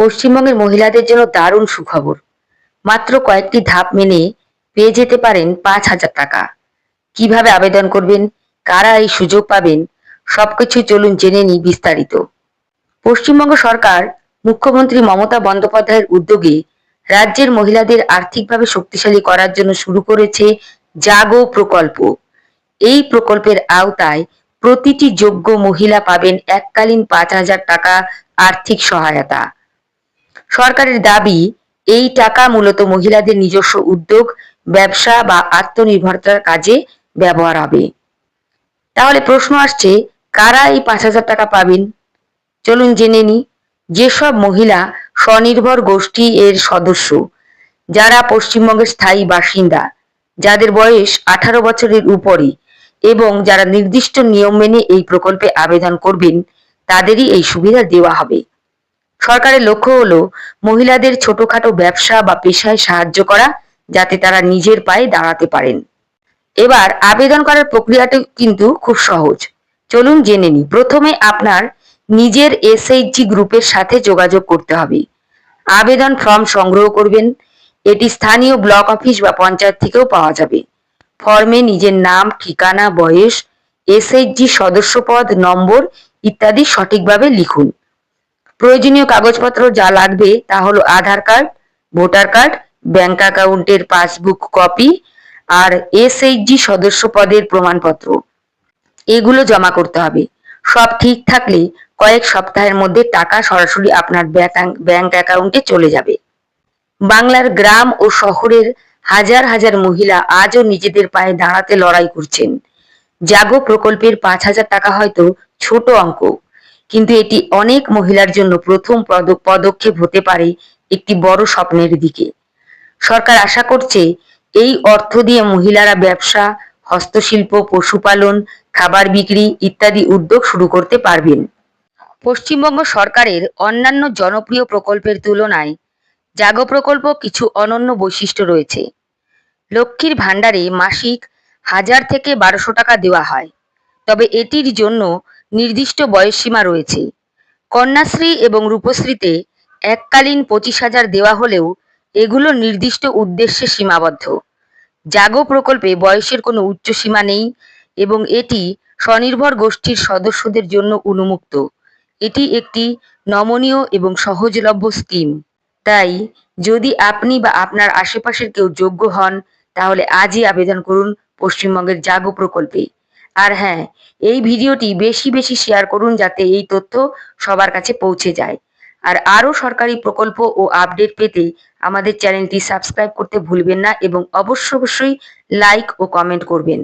পশ্চিমবঙ্গের মহিলাদের জন্য দারুণ সুখবর। মাত্র কয়েকটি ধাপ মেনে পেয়ে যেতে পারেন পাঁচ হাজার টাকা। কীভাবে আবেদন করবেন, কারা এই সুযোগ পাবেন, সবকিছু চলুন জেনে নিই বিস্তারিত। পশ্চিমবঙ্গ সরকার মুখ্যমন্ত্রী মমতা বন্দ্যোপাধ্যায়ের উদ্যোগে রাজ্যের মহিলাদের আর্থিকভাবে শক্তিশালী করার জন্য শুরু করেছে জাগো প্রকল্প। এই প্রকল্পের আওতায় প্রতিটি যোগ্য মহিলা পাবেন এককালীন পাঁচ হাজার টাকা আর্থিক সহায়তা। সরকারের দাবি, এই টাকা মূলত মহিলাদের নিজস্ব উদ্যোগ, ব্যবসা বা আত্মনির্ভরতার কাজে ব্যবহার হবে। তাহলে প্রশ্ন আসছে, কারা এই পাঁচ হাজার টাকা পাবেন? চলুন জেনে নি, যেসব মহিলা স্বনির্ভর গোষ্ঠী এর সদস্য, যারা পশ্চিমবঙ্গের স্থায়ী বাসিন্দা, যাদের বয়স আঠারো বছরের উপরে এবং যারা নির্দিষ্ট নিয়ম মেনে এই প্রকল্পে আবেদন করবেন, তাদেরই এই সুবিধা দেওয়া হবে। সরকারের লক্ষ্য হলো মহিলাদের ছোটখাটো ব্যবসা বা পেশায় সাহায্য করা, যাতে তারা নিজের পায়ে দাঁড়াতে পারেন। এবার আবেদন করার প্রক্রিয়াটি কিন্তু খুব সহজ। চলুন জেনে নিই। প্রথমে আপনার নিজের এসএইচজি গ্রুপের সাথে যোগাযোগ করতে হবে। আবেদন ফর্ম সংগ্রহ করবেন। এটি স্থানীয় ব্লক অফিস বা পঞ্চায়েত থেকেও পাওয়া যাবে। ফর্মে নিজের নাম, ঠিকানা, বয়স এসএইচজি সদস্যপদ, নম্বর ইত্যাদি সঠিকভাবে লিখুন। প্রয়োজনীয় কাগজপত্র যা লাগবে তা হলো Aadhaar card, voter card, bank অ্যাকাউন্টের পাসবুক কপি আর এসএইচজি সদস্য পদের প্রমাণপত্র। এগুলো জমা করতে হবে। সব ঠিক থাকলে কয়েক সপ্তাহের মধ্যে টাকা সরাসরি আপনার ব্যাংক অ্যাকাউন্টে চলে যাবে। বাংলার গ্রাম ও শহরের হাজার হাজার মহিলা আজও নিজেদের পায়ে দাঁড়াতে লড়াই করছেন। জাগো প্রকল্পের পাঁচ হাজার টাকা হয়তো ছোট অঙ্ক। কিন্তু এটি অনেক মহিলার জন্য প্রথম পদক্ষেপ হতে পারে একটি বড় স্বপ্নের দিকে। সরকার আশা করছে এই অর্থ দিয়ে মহিলারা ব্যবসা, হস্তশিল্প, পশুপালন, খাবার বিক্রি ইত্যাদি উদ্যোগ শুরু করতে পারবেন। পশ্চিমবঙ্গ সরকারের অন্যান্য জনপ্রিয় প্রকল্পের তুলনায় জাগো প্রকল্প কিছু অনন্য বৈশিষ্ট্য রয়েছে। লক্ষ্মীর ভাণ্ডারে মাসিক হাজার থেকে বারোশো টাকা দেওয়া হয়। তবে এটির জন্য নির্দিষ্ট বয়সসীমা রয়েছে। কন্যাশ্রী এবং রূপশ্রীতে এককালীন পঁচিশ হাজার দেওয়া হলেও এগুলো নির্দিষ্ট উদ্দেশ্যে সীমাবদ্ধ। জাগো প্রকল্পে বয়সের কোনো উচ্চ সীমা নেই এবং এটি স্বনির্ভর গোষ্ঠীর সদস্যদের জন্য উন্মুক্ত। এটি একটি নমনীয় এবং সহজলভ্য স্কিম। তাই যদি আপনি বা আপনার আশেপাশের কেউ যোগ্য হন, তাহলে আজই আবেদন করুন পশ্চিমবঙ্গের জাগো প্রকল্পে। আর হ্যাঁ এই ভিডিওটি বেশি বেশি শেয়ার করুন যাতে এই তথ্য সবার কাছে পৌঁছে যায়। আর আরও সরকারি প্রকল্প ও আপডেট পেতে আমাদের চ্যানেলটি সাবস্ক্রাইব করতে ভুলবেন না এবং অবশ্য অবশ্যই লাইক ও কমেন্ট করবেন।